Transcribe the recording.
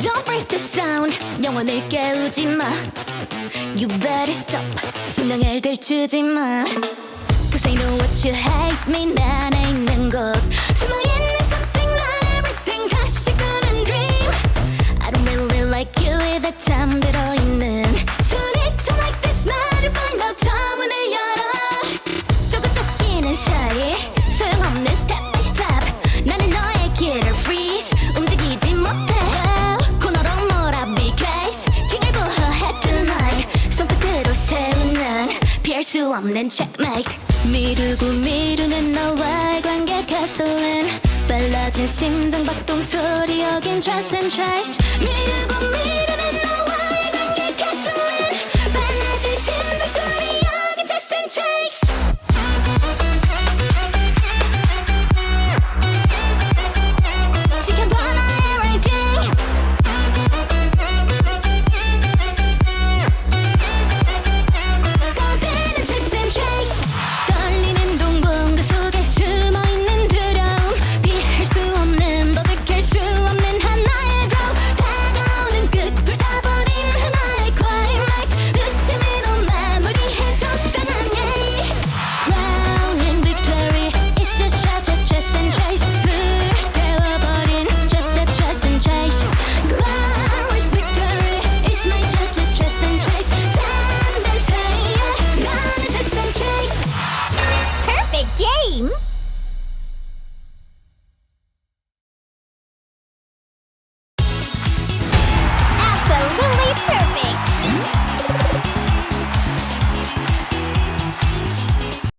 Don't break the sound 영혼을 깨우지 마 You better stop 운명을 들추지 마 Cause I know what you hate me 나 안에 있는 곳 숨어있는 something not everything 다시 꾸는 dream I don't really like you with 참 들 수 없는 checkmate. 미루고 미루는 너와의 관계 가솔린 빨라진 심장 박동 소리 여긴 trace and trace. 미루고 미루는